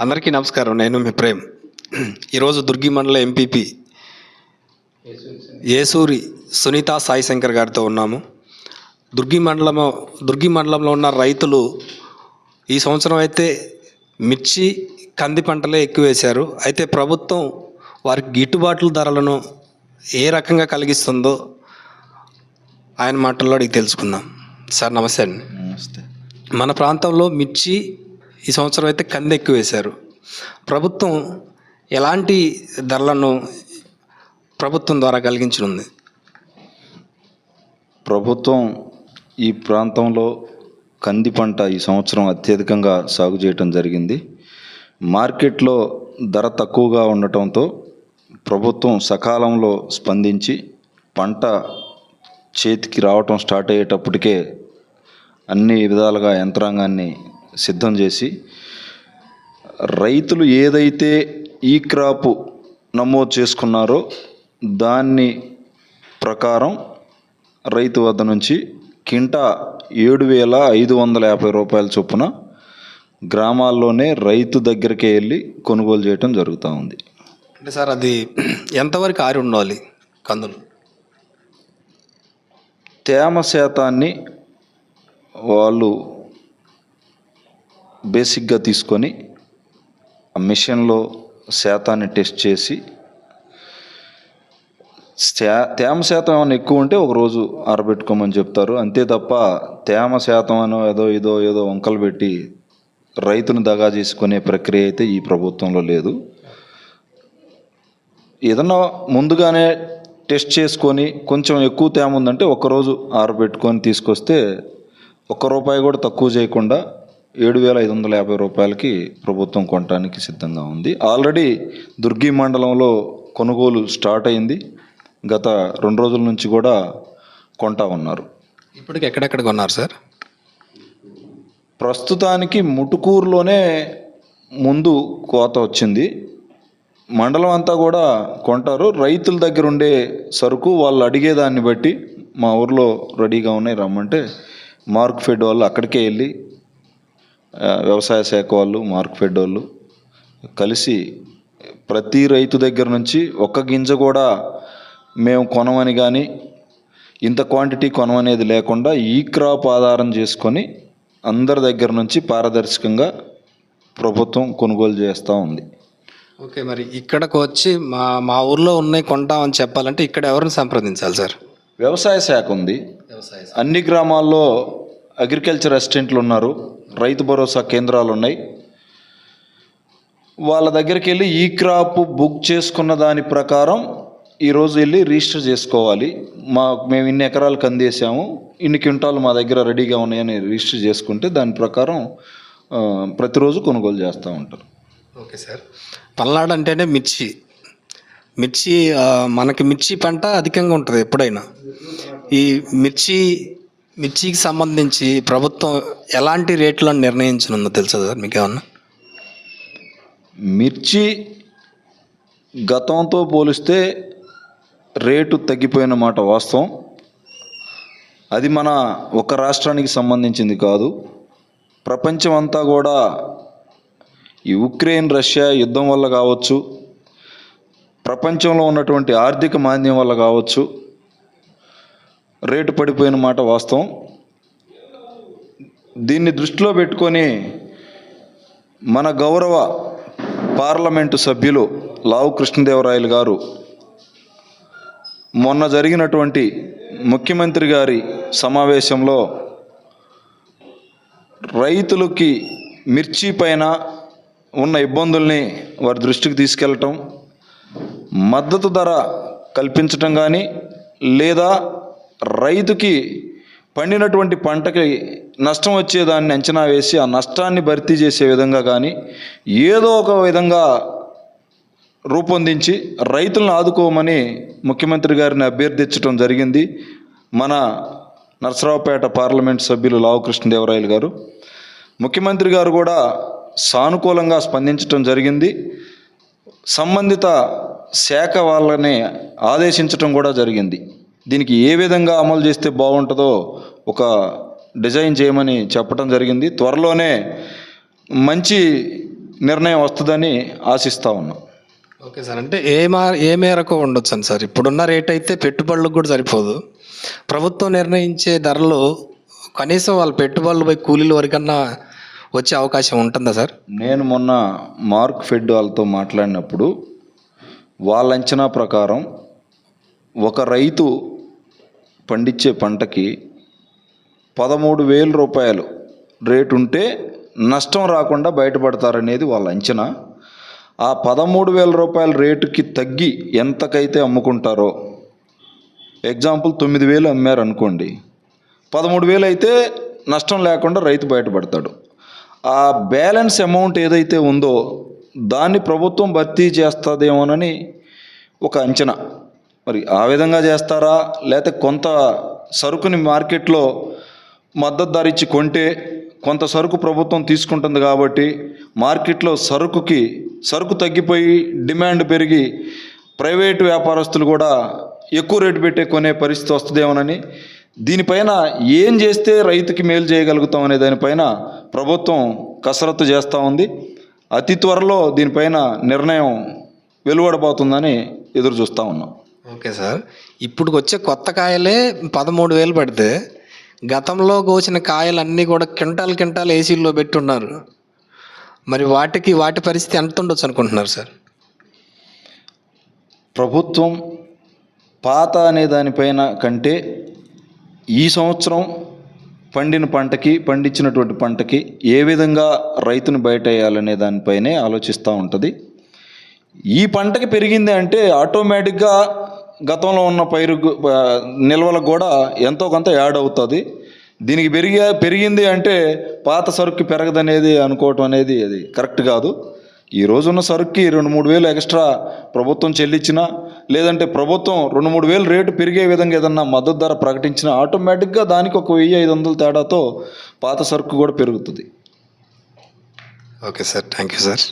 అందరికీ నమస్కారం. నేను మీ ప్రేమ్. ఈరోజు దుర్గి మండల ఎంపీపీ ఏసూరి సునీత సాయి శంకర్ గారితో ఉన్నాము. దుర్గి మండలము దుర్గి మండలంలో ఉన్న రైతులు ఈ సంవత్సరం అయితే మిర్చి కంది పంటలే ఎక్కువ వేశారు. అయితే ప్రభుత్వం వారికి గిట్టుబాట్ల ధరలను ఏ రకంగా కలిగిస్తుందో ఆయన మాటల్లో అడిగి తెలుసుకుందాం. సార్ నమస్తే అండి. నమస్తే. మన ప్రాంతంలో మిర్చి ఈ సంవత్సరం అయితే కంది ఎక్కువ వేశారు ప్రభుత్వం ఎలాంటి ధరలను ప్రభుత్వం ద్వారా కలిగించనుంది? ప్రభుత్వం ఈ ప్రాంతంలో కంది పంట ఈ సంవత్సరం అత్యధికంగా సాగు చేయటం జరిగింది. మార్కెట్లో ధర తక్కువగా ఉండటంతో ప్రభుత్వం సకాలంలో స్పందించి పంట చేతికి రావటం స్టార్ట్ అయ్యేటప్పటికే అన్ని విధాలుగా యంత్రాంగాన్ని సిద్ధం చేసి రైతులు ఏదైతే ఈ క్రాపు నమోదు చేసుకున్నారో దాన్ని ప్రకారం రైతు వద్ద నుంచి కింటా ఏడు వేల ఐదు వందల యాభై రూపాయల చొప్పున గ్రామాల్లోనే రైతు దగ్గరికే వెళ్ళి కొనుగోలు చేయటం జరుగుతూ ఉంది. అంటే సార్ అది ఎంతవరకు ఆరి ఉండాలి కందులు? తేమ శాతాన్ని వాళ్ళు బేసిక్గా తీసుకొని ఆ మిషన్లో శాతాన్ని టెస్ట్ చేసి తేమ శాతం ఏమైనా ఎక్కువ ఉంటే ఒకరోజు ఆరబెట్టుకోమని చెప్తారు. అంతే తప్ప తేమ శాతం అనో ఏదో ఏదో ఏదో వంకలు పెట్టి రైతును దగా చేసుకునే ప్రక్రియ అయితే ఈ ప్రభుత్వంలో లేదు. ఏదన్నా ముందుగానే టెస్ట్ చేసుకొని కొంచెం ఎక్కువ తేమ ఉందంటే ఒకరోజు ఆరబెట్టుకొని తీసుకొస్తే ఒక్క రూపాయి కూడా తక్కువ చేయకుండా ఏడు వేల ఐదు వందల యాభై రూపాయలకి ప్రభుత్వం కొనడానికి సిద్ధంగా ఉంది. ఆల్రెడీ దుర్గి మండలంలో కొనుగోలు స్టార్ట్ అయింది. గత రెండు రోజుల నుంచి కూడా కొంటా ఉన్నారు. ఇప్పటికి ఎక్కడెక్కడ కొన్నారు సార్? ప్రస్తుతానికి ముటుకూరులోనే ముందు కోత వచ్చింది. మండలం అంతా కూడా కొంటారు. రైతుల దగ్గర ఉండే సరుకు వాళ్ళు అడిగేదాన్ని బట్టి మా ఊర్లో రెడీగా ఉన్నాయి రమ్మంటే మార్క్ ఫెడ్ వాళ్ళు అక్కడికే వెళ్ళి వ్యవసాయ శాఖ వాళ్ళు మార్క్ ఫెడ్ వాళ్ళు కలిసి ప్రతి రైతు దగ్గర నుంచి ఒక్క గింజ కూడా మేము కొనమని కానీ ఇంత క్వాంటిటీ కొనమనేది లేకుండా ఈ క్రాప్ ఆధారం చేసుకొని అందరి దగ్గర నుంచి పారదర్శకంగా ప్రభుత్వం కొనుగోలు చేస్తూ ఉంది. ఓకే మరి ఇక్కడకు వచ్చి మా మా ఊర్లో ఉన్నాయి కొంటామని చెప్పాలంటే ఇక్కడ ఎవరిని సంప్రదించాలి సార్? వ్యవసాయ శాఖ ఉంది. వ్యవసాయ అన్ని గ్రామాల్లో అగ్రికల్చర్ అసిస్టెంట్లు ఉన్నారు. రైతు భరోసా కేంద్రాలు ఉన్నాయి వాళ్ళ దగ్గరికి వెళ్ళి ఈ క్రాప్ బుక్ చేసుకున్న దాని ప్రకారం ఈరోజు వెళ్ళి రిజిస్టర్ చేసుకోవాలి. మా మేము ఇన్ని ఎకరాలు కందేసాము ఇన్ని క్వింటాలు మా దగ్గర రెడీగా ఉన్నాయని రిజిస్టర్ చేసుకుంటే దాని ప్రకారం ప్రతిరోజు కొనుగోలు చేస్తూ ఉంటారు. Okay sir. పల్నాడు అంటేనే మిర్చి. మిర్చి మనకి మిర్చి పంట అధికంగా ఉంటుంది ఎప్పుడైనా. ఈ మిర్చి మిర్చికి సంబంధించి ప్రభుత్వం ఎలాంటి రేట్లను నిర్ణయించనుందో తెలుసా సార్? మీకు ఏమన్నా మిర్చి గతంతో పోలిస్తే రేటు తగ్గిపోయిన మాట వాస్తవం. అది మన ఒక రాష్ట్రానికి సంబంధించింది కాదు. ప్రపంచం అంతా కూడా ఈ ఉక్రెయిన్ రష్యా యుద్ధం వల్ల కావచ్చు ప్రపంచంలో ఉన్నటువంటి ఆర్థిక మాంద్యం వల్ల కావచ్చు రేటు పడిపోయిన మాట వాస్తవం. దీన్ని దృష్టిలో పెట్టుకొని మన గౌరవ పార్లమెంటు సభ్యులు లావు కృష్ణదేవరాయలు గారు మొన్న జరిగినటువంటి ముఖ్యమంత్రి గారి సమావేశంలో రైతులకి మిర్చి పైన ఉన్న ఇబ్బందుల్ని వారి దృష్టికి తీసుకెళ్ళటం మద్దతు ధర కల్పించటం కానీ లేదా రైతుకి పండినటువంటి పంటకి నష్టం వచ్చేదాన్ని అంచనా వేసి ఆ నష్టాన్ని భర్తీ చేసే విధంగా కానీ ఏదో ఒక విధంగా రూపొందించి రైతులను ఆదుకోమని ముఖ్యమంత్రి గారిని అభ్యర్థించడం జరిగింది. మన నరసరావుపేట పార్లమెంట్ సభ్యులు లావు కృష్ణదేవరాయలు గారు. ముఖ్యమంత్రి గారు కూడా సానుకూలంగా స్పందించడం జరిగింది. సంబంధిత శాఖ వాళ్ళని ఆదేశించటం కూడా జరిగింది. దీనికి ఏ విధంగా అమలు చేస్తే బాగుంటుందో ఒక డిజైన్ చేయమని చెప్పడం జరిగింది. త్వరలోనే మంచి నిర్ణయం వస్తుందని ఆశిస్తూ ఉన్నాం. ఓకే సార్ అంటే ఏ మా ఏ మేరకు ఉండొచ్చు సార్? ఇప్పుడున్న రేట్ అయితే పెట్టుబడులకు కూడా సరిపోదు. ప్రభుత్వం నిర్ణయించే ధరలు కనీసం వాళ్ళ పెట్టుబడులు పోయి కూలీల వరకన్నా వచ్చే అవకాశం ఉంటుందా సార్? నేను మొన్న మార్క్ ఫెడ్ వాళ్ళతో మాట్లాడినప్పుడు వాళ్ళ అంచనా ప్రకారం ఒక రైతు పండించే పంటకి పదమూడు వేల రూపాయలు రేటు ఉంటే నష్టం రాకుండా బయటపడతారనేది వాళ్ళ అంచనా. ఆ పదమూడు వేల రూపాయల రేటుకి తగ్గి ఎంతకైతే అమ్ముకుంటారో ఎగ్జాంపుల్ తొమ్మిది వేలు అమ్మారు అనుకోండి పదమూడు వేలు అయితే నష్టం లేకుండా రైతు బయటపడతాడు. ఆ బ్యాలెన్స్ అమౌంట్ ఏదైతే ఉందో దాన్ని ప్రభుత్వం భర్తీ చేస్తుందేమోనని ఒక అంచనా. మరి ఆ విధంగా చేస్తారా? లేకపోతే కొంత సరుకుని మార్కెట్లో మద్దతు ధర ఇచ్చి కొంటే కొంత సరుకు ప్రభుత్వం తీసుకుంటుంది కాబట్టి మార్కెట్లో సరుకుకి సరుకు తగ్గిపోయి డిమాండ్ పెరిగి ప్రైవేటు వ్యాపారస్తులు కూడా ఎక్కువ రేటు పెట్టే కొనే పరిస్థితి వస్తుందేమోనని దీనిపైన ఏం చేస్తే రైతుకి మేలు చేయగలుగుతాం అనే దానిపైన ప్రభుత్వం కసరత్తు చేస్తూ ఉంది. అతి త్వరలో దీనిపైన నిర్ణయం వెలువడబోతుందని ఎదురు చూస్తూ ఉన్నాం. Okay sir. ఇప్పుడు వచ్చే కొత్త కాయలే పదమూడు వేలు పడితే గతంలో కోసిన కాయలన్నీ కూడా క్వింటాల్ క్వింటాల్ ఏసీల్లో పెట్టున్నారు. మరి వాటికి వాటి పరిస్థితి ఎంత ఉండొచ్చు అనుకుంటున్నారు సార్? ప్రభుత్వం పాత అనే దానిపైన కంటే ఈ సంవత్సరం పండిన పంటకి పండించినటువంటి పంటకి ఏ విధంగా రైతును బయట వేయాలనే దానిపైనే ఆలోచిస్తూ ఉంటుంది. ఈ పంటకి పెరిగింది అంటే ఆటోమేటిక్గా గతంలో ఉన్న పైరు నిల్వలకు కూడా ఎంతో కొంత యాడ్ అవుతుంది. దీనికి పెరిగే పెరిగింది అంటే పాత సరుకు పెరగదనేది అనుకోవటం అనేది అది కరెక్ట్ కాదు. ఈ రోజున్న సరుక్కి రెండు మూడు వేలు ఎక్స్ట్రా ప్రభుత్వం చెల్లించినా లేదంటే ప్రభుత్వం రెండు మూడు వేలు రేటు పెరిగే విధంగా ఏదన్నా మద్దతు ధర ప్రకటించినా ఆటోమేటిక్గా దానికి ఒక వెయ్యి ఐదు వందల తేడాతో పాత సరుకు కూడా పెరుగుతుంది. Okay sir. Thank you sir.